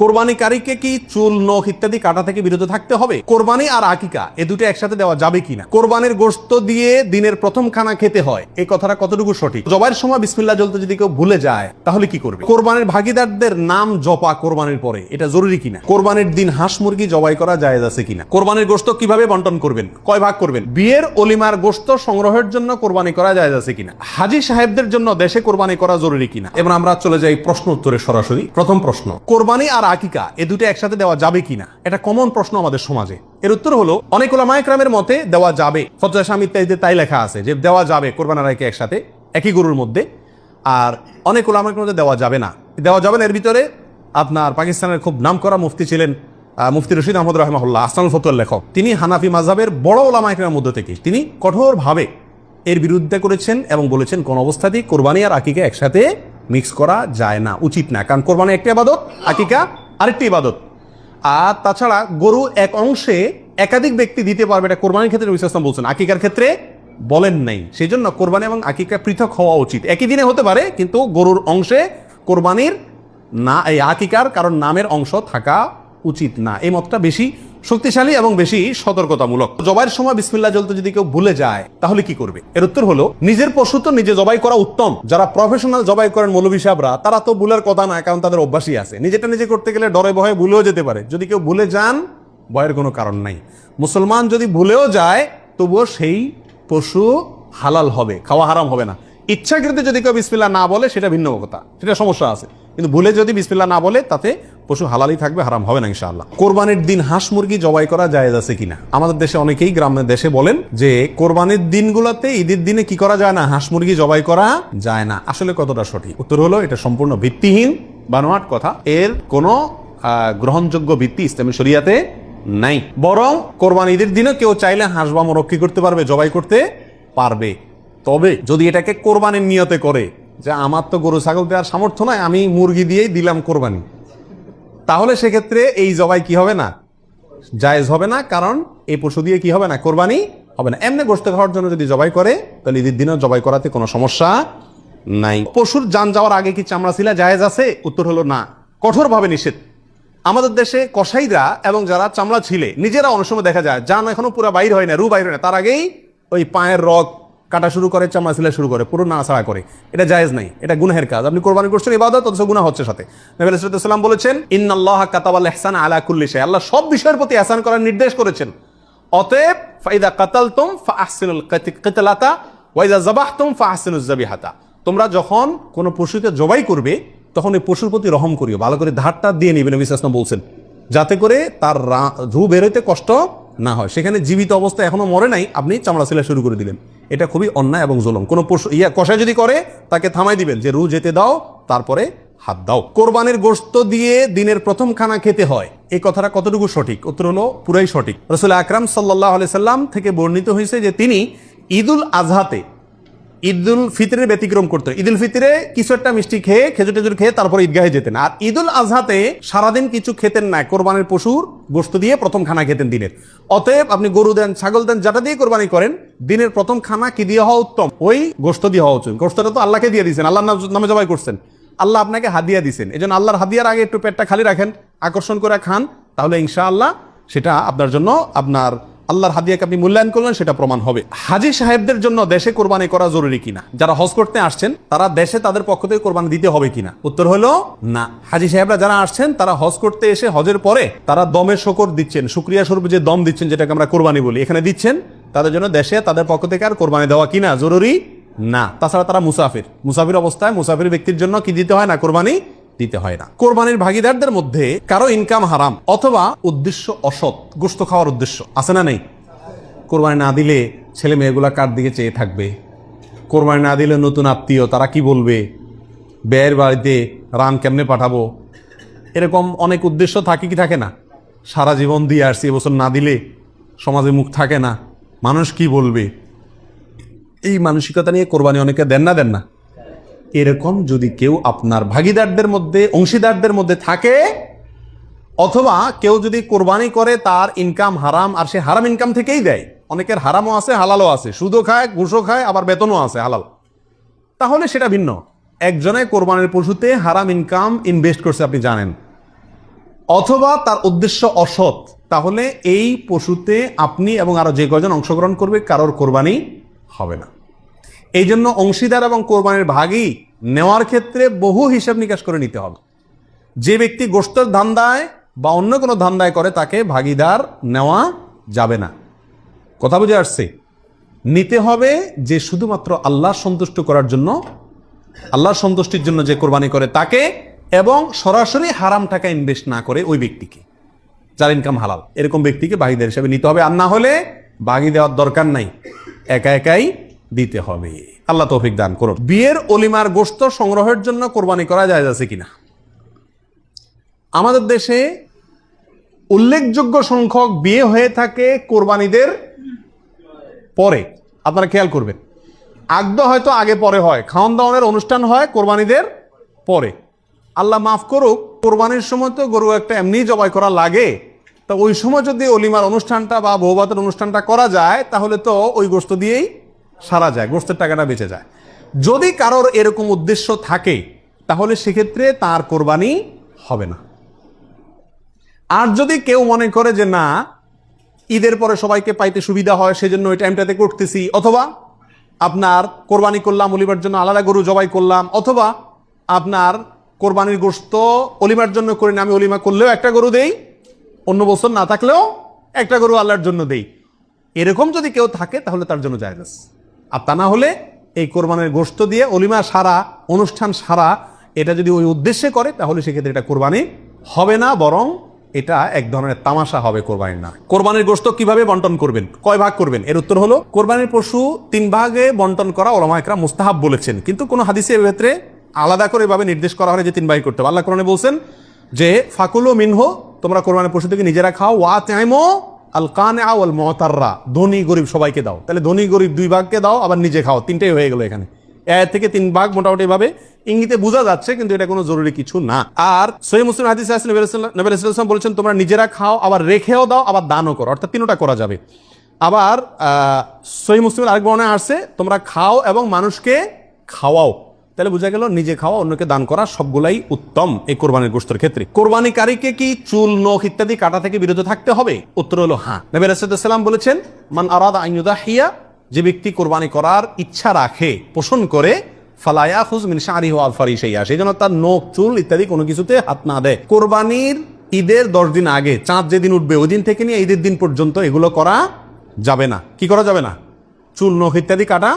কোরবানিকারীকে কি চুল, নখ ইত্যাদি কাটা থেকে বিরত থাকতে হবে? কোরবানি আর আকিকা, এ দুটো একসাথে দেওয়া যাবে কিনা? কোরবানির গোশত দিয়ে দিনের প্রথম খানা খেতে হয়। এই কথাটা কতটুকু সঠিক? জবাইয়ের সময় বিসমিল্লাহ জ্বলতে যদি কেউ ভুলে যায়, তাহলে কি করবে? কোরবানির ভাগিদারদের নাম জপা কোরবানির পরে, এটা জরুরি কিনা? কোরবানির দিন হাঁস মুরগি জবাই করা জায়েজ আছে কিনা? কোরবানির গোশত কীভাবে বন্টন করবেন? কয় ভাগ করবেন? বিয়ের অলিমার গোশত সংগ্রহের জন্য কোরবানি করা যায় আছে কিনা? হাজি সাহেবদের জন্য দেশে কোরবানি করা জরুরি কিনা? এবার আমরা চলে যাই প্রশ্ন উত্তরে সরাসরি। প্রথম প্রশ্ন, কোরবানি আর আকিকা, এ দুটো একসাথে দেওয়া যাবে কিনা? এটা কমন প্রশ্ন আমাদের সমাজে। এর উত্তর হলো, অনেক ওলামায়করামের মতে দেওয়া যাবে। ফজা স্বামী ইত্যাদিতে তাই লেখা আছে যে, দেওয়া যাবে কোরবান আর একসাথে, একই গরুর মধ্যে, আর অনেক ওলামায়কের মধ্যে দেওয়া যাবে না। দেওয়া যাবে না, এর ভিতরে আপনার পাকিস্তানের খুব নামকরা মুফতি ছিলেন মুফতি রশিদ আহমদ রহমাহুল্লাহ আসানুল ফতুয়ার লেখক। তিনি হানাফি মাজাবের বড় ওলামায়কের মধ্যে থেকে, তিনি কঠোরভাবে এর বিরুদ্ধে করেছেন এবং বলেছেন, কোন অবস্থাতেই কোরবানি আর আকিকা একসাথে মিক্স করা যায় না, উচিত না। কারণ কোরবানি একটি আবাদত, আকিকা আরেকটি ইবাদত। আর তাছাড়া গরু এক অংশে একাধিক ব্যক্তি দিতে পারবে, এটা কোরবানির ক্ষেত্রে ইসলাম বলছেন। আকিকার ক্ষেত্রে বলেন নাই। সেই জন্য কোরবানি এবং আকিকা পৃথক হওয়া উচিত। একই দিনে হতে পারে, কিন্তু গরুর অংশে কোরবানির না, এই আকিকার কারণ নামের অংশ থাকা উচিত না। এই মতটা বেশি শক্তিশালী এবং বেশি সতর্কতামূলক। জবাইয়ের সময় বিসমিল্লাহ জ্বলতে যদি কেউ ভুলে যায়, তাহলে কি করবে? এর উত্তর হলো, নিজের পশু তো নিজে জবাই করা উত্তম। যারা প্রফেশনাল জবাই করেন মৌলবী সাহেবরা, তারা তো ভুলের কথা না কারণ তাদের অভ্যাসই আছে। নিজেটা নিজে করতে গেলে ডরে ভয়ে ভুলেও যেতে পারে। যদি কেউ ভুলে যান, ভয়ের কোনো কারণ নাই। মুসলমান যদি ভুলেও যায়, তবুও সেই পশু হালাল হবে, খাওয়া হারাম হবে না। ইচ্ছাকৃত যদি কেউ বিসমিল্লা না বলে, সেটা ভিন্ন কথা। সেটা সমস্যা আছে। কিন্তু ভুলে যদি বিসমিল্লা না বলে, তাতে পশু হালালই থাকবে, হারাম হবে না ইনশাআল্লাহ। কোরবানির দিন হাঁস মুরগি জবাই করা জায়েজ আছে কিনা? আমাদের দেশে অনেকেই গ্রামের দেশে বলেন যে, কোরবানির দিনগুলোতে ঈদের দিনে কি করা যায় না? হাঁস মুরগি জবাই করা যায় না। আসলে কতটা সঠিক? উত্তর হলো, এটা সম্পূর্ণ ভিত্তিহীন, বানোয়াট কথা। এর কোনো গ্রহণযোগ্য ভিত্তি ইসলামী শরিয়াতে নাই। বরং কোরবান ঈদের দিনে কেউ চাইলে হাঁস বা মোরগ করতে পারবে, জবাই করতে পারবে। তবে যদি এটাকে কোরবানির নিয়তে করে, যে আমার তো গরু, ছাগল দেওয়ার সামর্থ্য নয় আমি মুরগি দিয়েই দিলাম কোরবানি। তাহলে সেক্ষেত্রে এই জবাই কি হবে না? জায়েজ হবে না, কারণ এই পশু দিয়ে কি হবে না? কোরবানি হবে না। এমনি গোস্ত খাওয়ার জন্য যদি জবাই করে, তাহলে ঈদের দিনেও জবাই করাতে কোনো সমস্যা নাই। পশুর যান যাওয়ার আগে কি চামড়া ছিলা জায়েজ আছে? উত্তর হলো না। কঠোরভাবে নিষেধ। আমাদের দেশে কসাইরা এবং যারা চামড়া ছিলে, নিজেরা অনেক সময় দেখা যায়, যান এখনও পুরো বাইর হয় না, রু বাইর হয় না। তার আগেই ওই পায়ের রগ কাটা শুরু করে, চামড়া ছিলে শুরু করে, পুরো নাড়াছাড়া করে। এটা জায়েজ নাই, এটা গুনাহের কাজ। আপনি কোরবানি করছেন, ইবাদত, অথচ গুনাহ হচ্ছে সাথে। নবী সাল্লাম বলেছেন, ইন্নাল্লাহ কাতাবাল ইহসান আলা কুল্লি শাই আল্লাহ সব বিষয়ের প্রতি এহসান করার নির্দেশ করেছেন। অতএব, ফাইদা কাতালতুম ফাহসিনুল কিতলাতা ওয়াইদা জাবাহতুম ফাহসিনুজ জাবিহাতা তোমরা যখন কোনো পশুকে জবাই করবে, তখন এই পশুর প্রতি রহম করিও। ভালো করে ধারটা দিয়ে নিবে নবী সাল্লাম বলছেন, যাতে করে তার রু বেরোতে কষ্ট না হয়। সেখানে জীবিত অবস্থা এখনও মরে নাই, আপনি চামড়া সিলা শুরু করে দিলেন। এটা খুবই অন্যায় এবং জোলম। কোনো পশু ইয়া কষায় যদি করে, তাকে থামাই দিবেন। যে রু যেতে দাও, তারপরে হাত দাও। কোরবানের গোস্ত দিয়ে দিনের প্রথম খানা খেতে হয়। এই কথাটা কতটুকু সঠিক? উত্তর হলো, পুরাই সঠিক। রসুল আকরাম সাল্লাহ সাল্লাম থেকে বর্ণিত হয়েছে যে তিনি ঈদুল আজহাতে ঈদুল ফিতরের ব্যতিক্রম করতেন ঈদুল ফিতরে কিছু একটা মিষ্টি খেয়ে, খেজুর টেজুর খেয়ে তারপর ঈদগাহে যেতেন। আর ঈদুল আজহাতে সারাদিন কিছু খেতেন না। কোরবানির পশুর গোস্ত দিয়ে প্রথম খানা খেতেন দিনের। অতএব আপনি গরু দেন, ছাগল দেন, যেটা দিয়ে কোরবানি করেন, দিনের প্রথম খানা কি দিয়ে হওয়া উত্তম? ওই গোস্ত দিয়ে হওয়া উচিত। গোস্তটা তো আল্লাহকে দিয়ে দিয়েছেন। আল্লাহ নামে জবাই করছেন। আল্লাহ আপনাকে হাদিয়া দিয়েছেন। এই জন্য আল্লাহর হাদিয়ার আগে একটু পেটটা খালি রাখেন, আকর্ষণ করে খান, তাহলে ইনশাআল্লাহ সেটা আপনার জন্য আপনার আল্লাহর হাদিয়াকে আপনি মূল্যায়ন করলেন, সেটা প্রমাণ হবে। হাজি সাহেবদের জন্য দেশে কোরবানি করা জরুরি কিনা? যারা হজ করতে আসছেন, তারা দেশে তাদের পক্ষ থেকে কোরবানি দিতে হবে কিনা? উত্তর হলো, না। হাজি সাহেবরা যারা আসছেন, তারা হজ করতে এসে হজের পরে তারা দমের শকর দিচ্ছেন। শুক্রিয়া স্বরূপ যে দম দিচ্ছেন, যেটাকে আমরা কোরবানি বলি, এখানে দিচ্ছেন, তাদের জন্য দেশে তাদের পক্ষ থেকে আর কোরবানি দেওয়া কিনা? জরুরি না। তাছাড়া তারা মুসাফির। মুসাফির অবস্থায় মুসাফির ব্যক্তির জন্য কি দিতে হয় না? কোরবানি দিতে হয় না। কোরবানির ভাগিদারদের মধ্যে কারও ইনকাম হারাম অথবা উদ্দেশ্য অসৎ গোস্ত খাওয়ার উদ্দেশ্য, আছে না নেই? কোরবানি না দিলে ছেলে মেয়েগুলা কার দিকে চেয়ে থাকবে? কোরবানি না দিলে নতুন আত্মীয়, তারা কি বলবে? ব্যয়ের বাড়িতে রান কেমনে পাঠাবো? এরকম অনেক উদ্দেশ্য থাকে কি থাকে না? সারা জীবন দিয়ে আসছি, এবছর না দিলে সমাজে মুখ থাকে না। মানুষ কি বলবে? এই মানসিকতা নিয়ে কোরবানি অনেকে দেন না দেন না? এরকম যদি কেউ আপনার ভাগিদারদের মধ্যে, অংশীদারদের মধ্যে থাকে, অথবা কেউ যদি কোরবানি করে, তার ইনকাম হারাম, আর সে হারাম ইনকাম থেকেই দেয়। অনেকের হারামও আছে, হালালও আছে। সুদও খায়, ঘুষও খায়, আবার বেতনও আছে, হালাল। তাহলে সেটা ভিন্ন। একজনে কোরবানির পশুতে হারাম ইনকাম ইনভেস্ট করছে, আপনি জানেন। অথবা তার উদ্দেশ্য অসৎ, তাহলে এই পশুতে আপনি এবং আরও যে কজন অংশগ্রহণ করবে, কারোর কোরবানি হবে না। এই জন্য অংশীদার এবং কোরবানির ভাগই নেওয়ার ক্ষেত্রে বহু হিসাব নিকাশ করে নিতে হবে। যে ব্যক্তি গোষ্ঠের ধান্দায় বা অন্য কোনো ধান্দায় করে, তাকে ভাগিদার নেওয়া যাবে না। কথা বুঝে আসছে? নিতে হবে যে শুধুমাত্র আল্লাহ সন্তুষ্ট করার জন্য আল্লাহর সন্তুষ্টির জন্য যে কোরবানি করে তাকে, এবং সরাসরি হারাম টাকা ইনভেস্ট না করে ওই ব্যক্তিকে। যার ইনকাম হালাল। এরকম ব্যক্তিকে বাগিদার হিসাবে নিতে হবে। আর না হলে বাগি দেওয়ার দরকার নাই। একা একাই দিতে হবে। আল্লাহ তৌফিক দান করুন। বিয়ের অলিমার গোস্ত সংগ্রহের জন্য কোরবানি করা যায় আছে কিনা? আমাদের দেশে উল্লেখযোগ্য সংখ্যক বিয়ে হয়ে থাকে কোরবানিদের পরে। আপনারা খেয়াল করবেন। আগদ হয়তো আগে পরে হয়। খাওয়ান দাওয়ানের অনুষ্ঠান হয় কোরবানিদের পরে। আল্লাহ মাফ করুক, কোরবানির সময় তো গরু একটা এমনি জবাই করা লাগে। তা ওই সময় যদি অলিমার অনুষ্ঠানটা বা বৌভাতের অনুষ্ঠানটা করা যায়, তাহলে তো ওই গোস্ত দিয়েই সারা যায় গোস্তের টাকাটা বেঁচে যায়। যদি কারোর এরকম উদ্দেশ্য থাকে, তাহলে সেক্ষেত্রে তার কোরবানি হবে না। আর যদি কেউ মনে করে যে, না, ঈদের পরে সবাইকে পাইতে সুবিধা হয়, সেজন্য ওই টাইমটাতে করতেছি, অথবা, আপনার কোরবানি করলাম অলিমার জন্য আলাদা গরু জবাই করলাম, অথবা, আপনার কোরবানির গোস্ত অলিমার জন্য করি না, আমি অলিমা করলেও একটা গরু দেই, অন্য বছর না থাকলেও একটা গরু আল্লাহর জন্য দেই। এরকম যদি কেউ থাকে, তাহলে তার জন্য জায়গা আর তা না হলে এই কোরবানের গোস্ত দিয়ে অলিমা সারা, অনুষ্ঠান সারা, এটা যদি ওই উদ্দেশ্যে করে, তাহলে সেক্ষেত্রে এটা কোরবানি হবে না, বরং এটা এক ধরনের তামাশা হবে কোরবানির না। কোরবানির গোস্ত কীভাবে বন্টন করবেন? কয় ভাগ করবেন? এর উত্তর হলো, কোরবানির পশু তিন ভাগে বন্টন করা ওলামা একরা মুস্তাহাব বলেছেন। কিন্তু কোনো হাদিসে ক্ষেত্রে আলাদা করে এভাবে নির্দেশ করা হয় যে তিন ভাগে করতে হবে। আল্লাহ কোরআনে বলছেন যে, ফাকুলো মিনহো, তোমরা কোরবানির পশু থেকে নিজেরা খাও, ওয়া চাইমো আল কানে আল মহতাররা ধনী গরিব সবাইকে দাও। তাহলে ধনী গরিব দুই ভাগকে দাও, আবার নিজে খাও। তিনটেই হয়ে গেল এখানে। এর থেকে তিন ভাগ মোটামুটি ভাবে ইঙ্গিতে বোঝা যাচ্ছে, কিন্তু এটা কোনো জরুরি কিছু না। আর সহি মুসলিম হাদিস নবী ইসলাম বলেছেন, তোমরা নিজেরা খাও, আবার রেখেও দাও, আবার দানও করো। অর্থাৎ তিনটা করা যাবে। আবার সহি মুসলিম আরেক বর্ণায় আসছে তোমরা খাও এবং মানুষকে খাওয়াও। তাহলে বোঝা গেল, নিজে খাওয়া অন্যকে দান করা সবগুলাই উত্তম এই কোরবানির গোস্তের ক্ষেত্রে। কোরবানিকারীকে কি চুল, নখ ইত্যাদি কাটা থেকে বিরত থাকতে হবে? উত্তর হলো হ্যাঁ। নবী রাসুদাল্লাম বলেছেন, মান আরাদ আইনুদা হিয়া যে ব্যক্তি কোরবানি করার ইচ্ছা রাখে, পোষণ করে ফালায়া ফুজ মিন শাহরি হওয়াল ফারিসাইয়া সেই জন্য তার নখ, চুল ইত্যাদি কোনো কিছুতে হাত না দেয়। কোরবানির ঈদের দশ দিন আগে, চাঁদ যেদিন উঠবে, ওই দিন থেকে নিয়ে ঈদের দিন পর্যন্ত এগুলো করা যাবে না। কি করা যাবে না? চুল, নখ ইত্যাদি কাটা